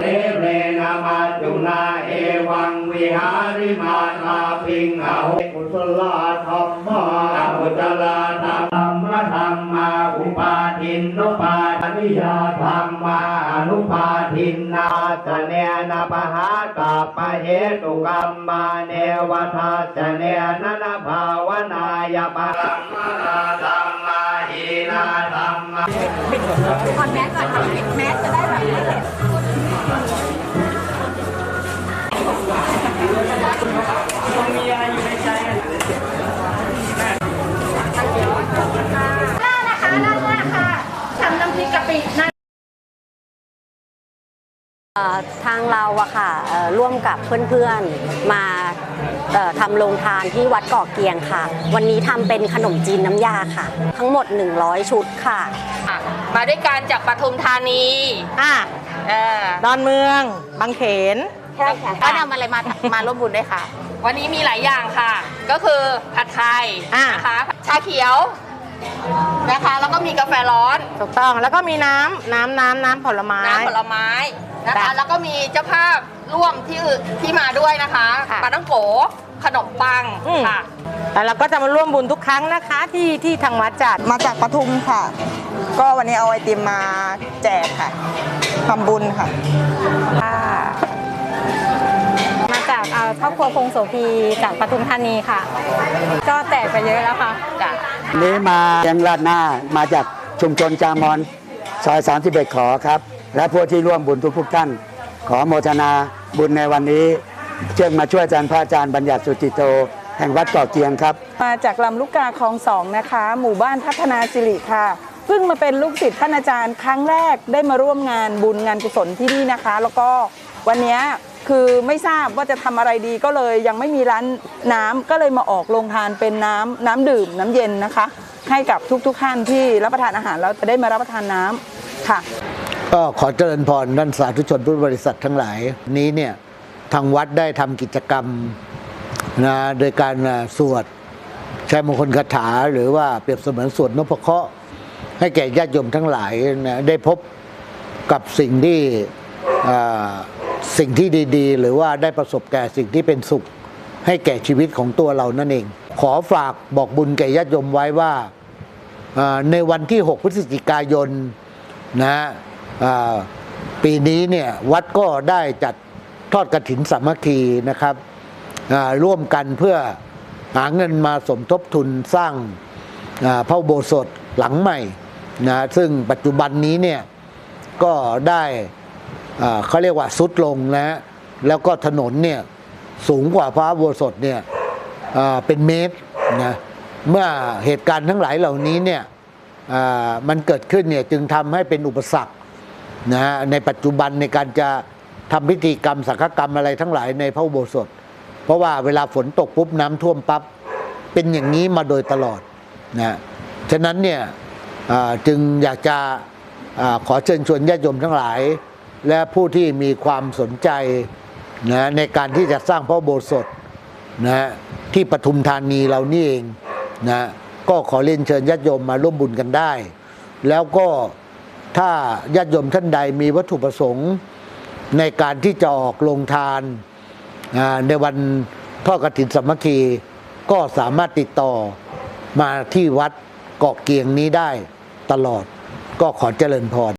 เรเรนามาจุนาเอวังวิหาริมาตาพิงอาหุกุศลธรรมะอกุตลธรรมะธรรมาอุปาทินนุปาทิยาธรรมาอนุปาทินนาจเนนาปหาตาปะเหตุกรรมมาเนวทาจเนนะนาภาวนายปะธรรมาธรรมาหินาธรรมะแมสก่อนถอดแมสจะได้ หน้านะคะด้านหน้าค่ะทำน้ำพริกกะปินะเอ่อทางเราอะค่ะเอ่อร่วมกับเพื่อนๆมาเอ่อทำโรงทานที่วัดเกาะเกียงค่ะ วันนี้ทำเป็นขนมจีนน้ำยาค่ะ ทั้งหมด 100 ชุดค่ะอะมาด้วยกันจากปทุมธานีอะเออดอนเมือง บางเขน ใช่ค่ะ ก็นำอะไรมามาร่วมบุญด้วยค่ะ วันนี้มีหลายอย่างค่ะ ก็คือผัดไทยอะนะคะชาเขียวนะคะ แล้วก็มีกาแฟร้อน ถูกต้องแล้วก็มีน้ำน้ำน้ำน้ำผลไม้ น้ำผลไม้นะคะ จ้ะแล้วก็มีเจ้าภาพร่วมที่อื่นที่มาด้วยนะคะค่ะปลาตั้งโกขนมปังอืม ค่ะ แล้วเราก็จะมาร่วมบุญทุกครั้งนะคะที่ที่ทางวัดจัด มาจากปทุมค่ะ ก็วันนี้เอาไอติมมาแจกค่ะทำบุญค่ะมาจากเอ่อ ครอบครัวพงโสพีจากปทุมธานีค่ะ ก็แตกไปเยอะแล้วค่ะจ้ะวันนี้มาแกงราดหน้ามาจากชุมชนจามอนซอย31ขอครับ และผู้ที่ร่วมบุญทุกๆท่าน ขอโมทนาบุญในวันนี้เชิญมาช่วยอาจารย์พระอาจารย์บัญญัติสุจิโต แห่งวัดเกาะเกียงครับ มาจากลำลูกกาคลองสองนะคะ หมู่บ้านพัฒนาสิริค่ะเพิ่งมาเป็นลูกศิษย์ท่านอาจารย์ครั้งแรกได้มาร่วมงานบุญงานกุศลที่นี่นะคะ แล้วก็วันเนี้ย คือไม่ทราบว่าจะทำอะไรดีก็เลยยังไม่มีร้านน้ำก็เลยมาออกโรงทานเป็นน้ำน้ำดื่มน้ำเย็นนะคะ ให้กับทุกๆท่านที่รับประทานอาหารแล้วจะได้มารับประทานน้ำค่ะ ก็ขอเจริญพรท่านสาธุชนพุทธบริษัททั้งหลายนี้เนี่ยทางวัดได้ทำกิจกรรมนะโดยการสวดใช้มงคลคาถาหรือว่าเปรียบเสมือนสวดนพเคราะห์ให้แก่ญาติโยมทั้งหลายนะได้พบกับสิ่งที่ สิ่งที่ดีๆ หรือว่าได้ประสบแก่สิ่งที่เป็นสุข ให้แก่ชีวิตของตัวเรานั่นเอง ขอฝากบอกบุญแก่ญาติโยมไว้ว่าในวันที่ 6 พฤศจิกายนนะปีนี้เนี่ยวัดก็ได้จัดทอดกระถินสามัคคีนะครับร่วมกันเพื่อหาเงินมาสมทบทุนสร้างพระโบสถหลังใหม่นะซึ่งปัจจุบันนี้เนี่ยก็ได้ เขาเรียกว่าสุดลงนะ แล้วก็ถนนเนี่ยสูงกว่าพระอุโบสถเนี่ยเป็นเมตรนะเมื่อเหตุการณ์ทั้งหลายเหล่านี้เนี่ยมันเกิดขึ้นเนี่ยจึงทำให้เป็นอุปสรรคนะฮะในปัจจุบันในการจะทำพิธีกรรมสังฆกรรมอะไรทั้งหลายในพระอุโบสถ เพราะว่าเวลาฝนตกปุ๊บน้ำท่วมปั๊บเป็นอย่างนี้มาโดยตลอดนะฉะนั้นเนี่ยจึงอยากจะอขอเชิญชวนญาติโยมทั้งหลาย และผู้ที่มีความสนใจนะในการที่จะสร้างพระโบสถนะที่ปทุมธานีเรานี่เองนะก็ขอเรียนเชิญญาติโยมมาร่วมบุญกันได้ แล้วก็ถ้าญาติโยมท่านใดมีวัตถุประสงค์ ในการที่จะออกลงทานในวันทอดกฐินสามัคคีก็สามารถติดต่อมาที่วัดเกาะเกียงนี้ได้ตลอดก็ขอเจริญพร